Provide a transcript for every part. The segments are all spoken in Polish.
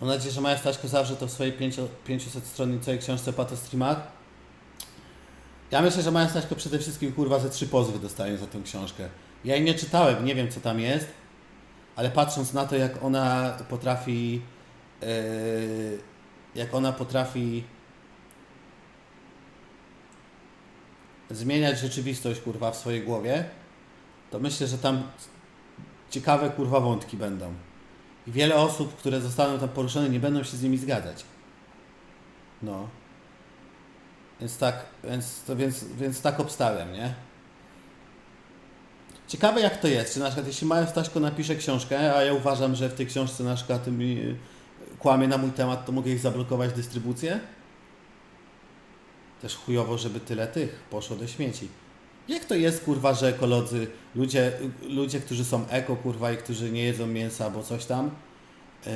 Mam nadzieję, że Maja Staśko zawrze to w swojej 500 stronicowej książce Pato Streamach. Ja myślę, że Maja Staśko przede wszystkim kurwa ze trzy pozwy dostaje za tę książkę. Ja jej nie czytałem, nie wiem co tam jest, ale patrząc na to, jak ona potrafi. Yy, jak ona potrafi zmieniać rzeczywistość kurwa w swojej głowie, to myślę, że tam ciekawe kurwa wątki będą. I wiele osób, które zostaną tam poruszone, nie będą się z nimi zgadzać. No. Więc tak, więc, to, więc, więc tak obstałem, nie? Ciekawe jak to jest, czy na przykład jeśli Maja Staśko napisze książkę, a ja uważam, że w tej książce na przykład y, kłamie na mój temat, to mogę ich zablokować dystrybucję? Też chujowo, żeby tyle tych poszło do śmieci. Jak to jest, kurwa, że ekolodzy, ludzie, ludzie którzy są eko, kurwa, i którzy nie jedzą mięsa albo coś tam, yy,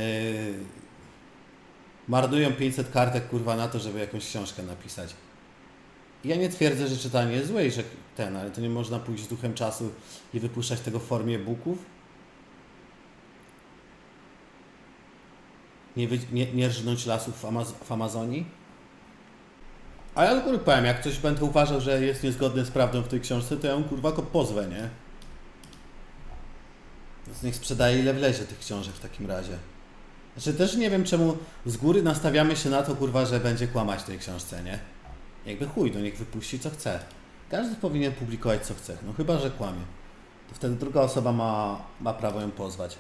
marnują 500 kartek, kurwa, na to, żeby jakąś książkę napisać. Ja nie twierdzę, że czytanie jest złe i że ten, ale to nie można pójść z duchem czasu i wypuszczać tego w formie booków. Nie, nie, nie rżnąć lasów w, Amaz w Amazonii. A ja tylko powiem, jak coś będę uważał, że jest niezgodne z prawdą w tej książce, to ja ją kurwa go pozwę, nie? Więc niech sprzedaje ile wlezie tych książek w takim razie. Znaczy też nie wiem czemu z góry nastawiamy się na to kurwa, że będzie kłamać w tej książce, nie? Jakby chuj, no niech wypuści co chce. Każdy powinien publikować co chce, no chyba, że kłamie. To wtedy druga osoba ma, ma prawo ją pozwać.